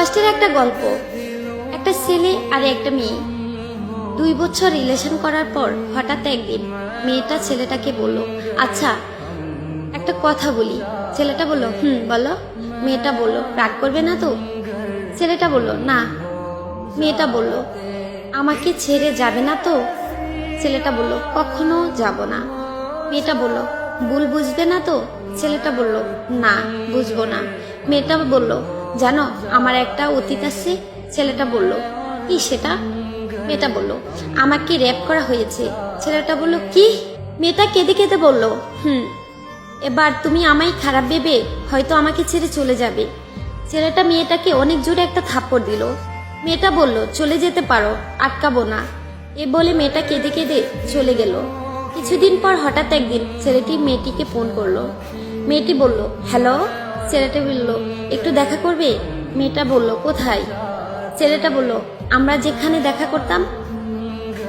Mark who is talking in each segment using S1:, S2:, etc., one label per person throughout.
S1: কষ্টের একটা গল্প, একটা ছেলে আর একটা মেয়ে। দুই বছর রিলেশন করার পর হঠাৎ একদিন মেয়েটা ছেলেটাকে বলল আচ্ছা একটা কথা বলি। ছেলেটা বলল, হুম, বলো। মেয়েটা বলল, রাগ করবে না তো? ছেলেটা বলল, না। মেয়েটা বলল, আমাকে ছেড়ে যাবে না তো? ছেলেটা বলল, কখনো যাব না। মেয়েটা বলল, ভুল বুঝবে না তো? ছেলেটা বলল, না, বুঝব না। মেয়েটা বলল জানো, আমার একটা অতীত আছে, ছেলেটা বলল, কি সেটা? মেয়েটা বলল, আমাকে র্যাপ করা হয়েছে? ছেলেটা বলল, কি? মেয়েটা কেঁদে কেঁদে বলল, হুম, এবার তুমি আমায় খারাপ ভেবে হয়তো আমাকে ছেড়ে চলে যাবে। ছেলেটা মেয়েটাকে অনেক জোরে একটা থাপ্পড় দিল। মেয়েটা বলল, চলে যেতে পারো, আটকাবো না। এ বলে মেয়েটা কেঁদে কেঁদে চলে গেল। কিছুদিন পর হঠাৎ একদিন ছেলেটি মেয়েটিকে ফোন করল। মেয়েটি বলল, হ্যালো? ছেলেটা বলল, একটু দেখা করবে? মেয়েটা বলল, কোথায়? ছেলেটা বলল, আমরা যেখানে দেখা করতাম।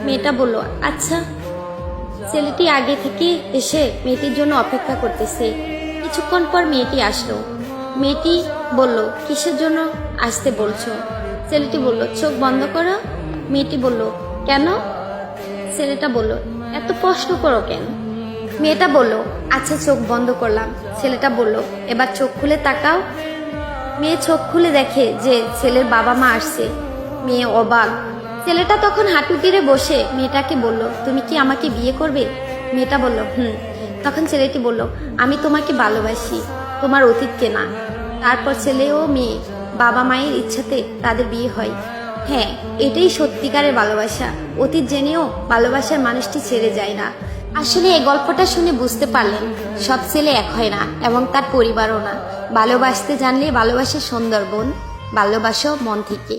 S1: মেয়েটা বলল আচ্ছা। ছেলেটি আগে থেকে এসে মেয়েটির জন্য অপেক্ষা করতেছে। কিছুক্ষণ পর মেয়েটি আসলো। মেয়েটি বলল, কিসের জন্য আসতে বলছো? ছেলেটি বলল, চোখ বন্ধ করো। মেয়েটি বলল, কেন? ছেলেটা বলল, এত প্রশ্ন করো কেন? মেয়েটা বলল আচ্ছা চোখ বন্ধ করলাম। ছেলেটা বলল, এবার চোখ খুলে তাকাও। মেয়ে চোখ খুলে দেখে যে ছেলের বাবা মা আসছে। মেয়ে অবাক। ছেলেটা তখন হাঁটু তীরে বসে। মেয়েটাকে বলল, তুমি কি আমাকে বিয়ে করবে? মেয়েটা বলল, হুম। তখন ছেলেটি বলল, আমি তোমাকে ভালোবাসি। তোমার অতীতকে না। তারপর ছেলে ও মেয়ে বাবা মায়ের ইচ্ছাতে তাদের বিয়ে হয়। হ্যাঁ এটাই সত্যিকারের ভালোবাসা। অতীত জেনেও ভালোবাসার মানুষটি ছেড়ে যায় না। আসলে এই গল্পটা শুনে বুঝতে পারলেন, সব ছেলে এক হয় না এবং তার পরিবারও না। ভালোবাসতে জানলে ভালোবাসে সুন্দরবন ভালোবাসো মন থেকে।